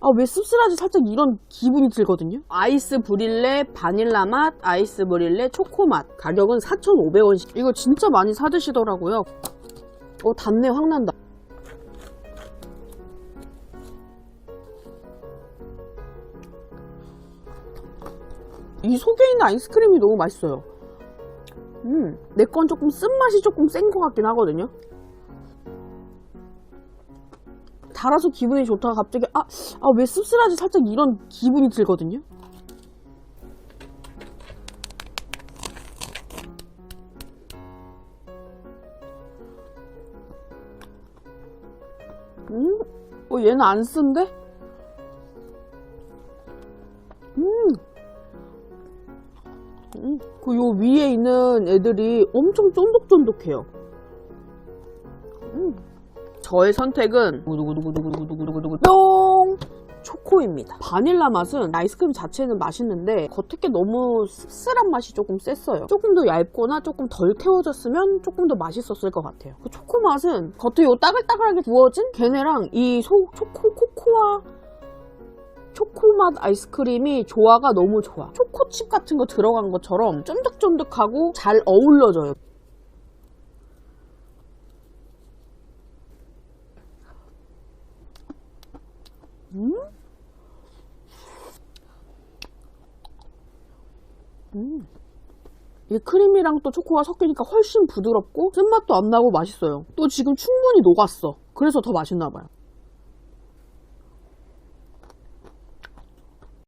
아, 왜 씁쓸하지? 살짝 이런 기분이 들거든요. 아이스 브릴레 바닐라 맛, 아이스 브릴레 초코 맛. 가격은 4,500원씩. 이거 진짜 많이 사드시더라고요. 어, 단내 확 난다. 이 속에 있는 아이스크림이 너무 맛있어요. 음, 내 건 조금 쓴맛이 조금 센 것 같긴 하거든요. 달아서 기분이 좋다가 갑자기 아, 아, 왜 씁쓸하지? 살짝 이런 기분이 들거든요. 음, 어, 얘는 안 쓴데? 음, 음, 그 요 위에 있는 애들이 엄청 쫀득쫀득해요. 음. 저의 선택은 두구두구두구두구두구두구두구 뿅! 초코입니다. 바닐라 맛은 아이스크림 자체는 맛있는데 겉에 너무 씁쓸한 맛이 조금 셌어요. 조금 더 얇거나 조금 덜 태워졌으면 조금 더 맛있었을 것 같아요. 그 초코 맛은 겉에 요 따글따글하게 구워진 걔네랑 이 소, 초코 코코아 초코맛 아이스크림이 조화가 너무 좋아. 초코칩 같은 거 들어간 것처럼 쫀득쫀득하고 잘 어울려져요. 음? 음. 이 크림이랑 또 초코가 섞이니까 훨씬 부드럽고 쓴맛도 안 나고 맛있어요. 또 지금 충분히 녹았어. 그래서 더 맛있나 봐요.